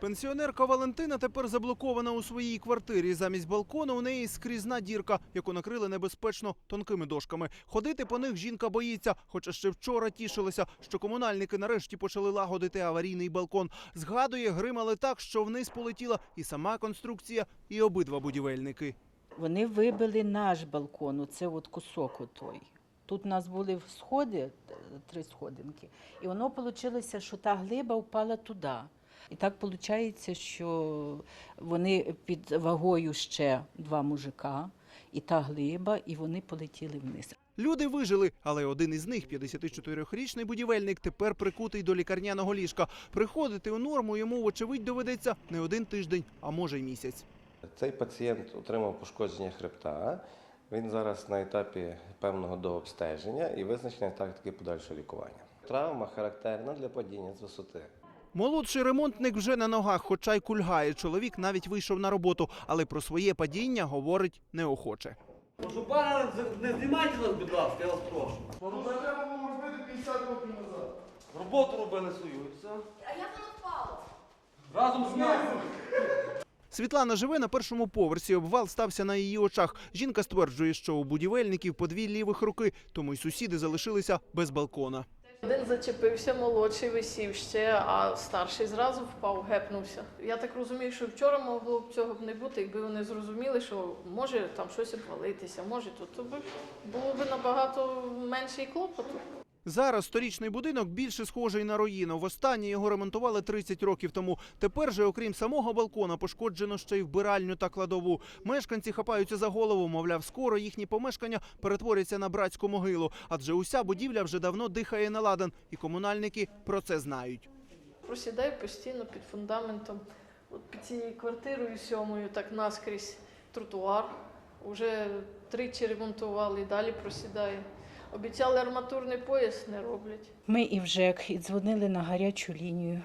Пенсіонерка Валентина тепер заблокована у своїй квартирі. Замість балкону у неї скрізна дірка, яку накрили небезпечно тонкими дошками. Ходити по них жінка боїться, хоча ще вчора тішилася, що комунальники нарешті почали лагодити аварійний балкон. Згадує, гримали так, що вниз полетіла і сама конструкція, і обидва будівельники. Вони вибили наш балкон, оце от кусок отой. Тут у нас були сходи, е, три сходинки, і воно вийшло, що та глиба впала туди. І так виходить, що вони під вагою ще два мужика, і та глиба, і вони полетіли вниз. Люди вижили, але один із них, 54-річний будівельник, тепер прикутий до лікарняного ліжка. Приходити у норму йому, вочевидь, доведеться не один тиждень, а може й місяць. Цей пацієнт отримав пошкодження хребта. Він зараз на етапі певного дообстеження і визначення тактики подальшого лікування. Травма характерна для падіння з висоти. Молодший ремонтник вже на ногах, хоча й кульгає. Чоловік навіть вийшов на роботу, але про своє падіння говорить неохоче. Прошу пана, не знімайте нас, будь ласка, я вас прошу. Треба було робити 50 років назад. Роботу робили свою і все. А як воно впало? Разом з нами. Світлана живе на першому поверсі. Обвал стався на її очах. Жінка стверджує, що у будівельників по дві лівих руки, тому й сусіди залишилися без балкона. Один зачепився, молодший висів ще, а старший зразу впав, гепнувся. Я так розумію, що вчора могло б цього б не бути, якби вони зрозуміли, що може там щось обвалитися, може то, то б було б набагато менший клопоту. Зараз сторічний будинок більше схожий на руїну. Востаннє його ремонтували 30 років тому. Тепер же, окрім самого балкона, пошкоджено ще й вбиральню та кладову. Мешканці хапаються за голову, мовляв, скоро їхні помешкання перетворяться на братську могилу, адже уся будівля вже давно дихає на ладан, і комунальники про це знають. Просідаю постійно під фундаментом. От під цією квартирою сьомою, так наскрізь тротуар. Уже тричі ремонтували далі просідає. Обіцяли арматурний пояс, не роблять. Ми і в ЖЕК і дзвонили на гарячу лінію.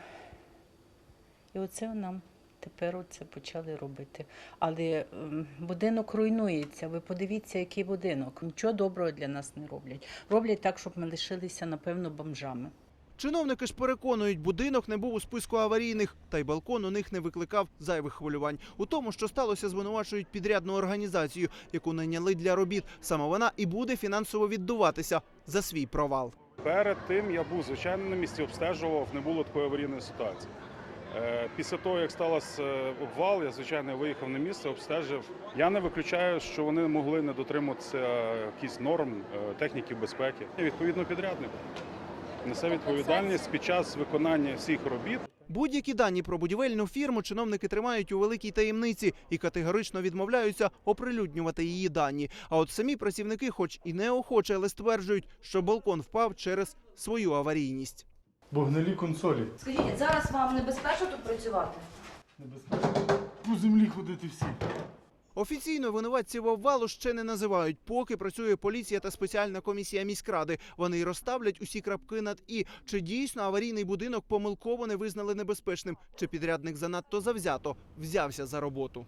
І оце нам тепер оце почали робити. Але ем, будинок руйнується. Ви подивіться, який будинок. Нічого доброго для нас не роблять. Роблять так, щоб ми лишилися, напевно, бомжами. Чиновники ж переконують, будинок не був у списку аварійних, та й балкон у них не викликав зайвих хвилювань. У тому, що сталося, звинувачують підрядну організацію, яку найняли для робіт. Саме вона і буде фінансово віддуватися за свій провал. Перед тим я був звичайно на місці, обстежував, не було такої аварійної ситуації. Е, Після того, як стався е, обвал, я звичайно виїхав на місце, обстежив. Я не виключаю, що вони могли не дотримуватися якихось норм е, техніки безпеки. Відповідно підрядник несе відповідальність під час виконання всіх робіт. Будь-які дані про будівельну фірму чиновники тримають у великій таємниці і категорично відмовляються оприлюднювати її дані. А от самі працівники, хоч і неохоче, але стверджують, що балкон впав через свою аварійність. Бо гнилі консолі. Скажіть, зараз вам небезпечно тут працювати? Небезпечно. По землі ходити всі. Офіційно винуватців обвалу ще не називають, поки працює поліція та спеціальна комісія міськради. Вони розставлять усі крапки над і. Чи дійсно аварійний будинок помилково не визнали небезпечним, чи підрядник занадто завзято взявся за роботу.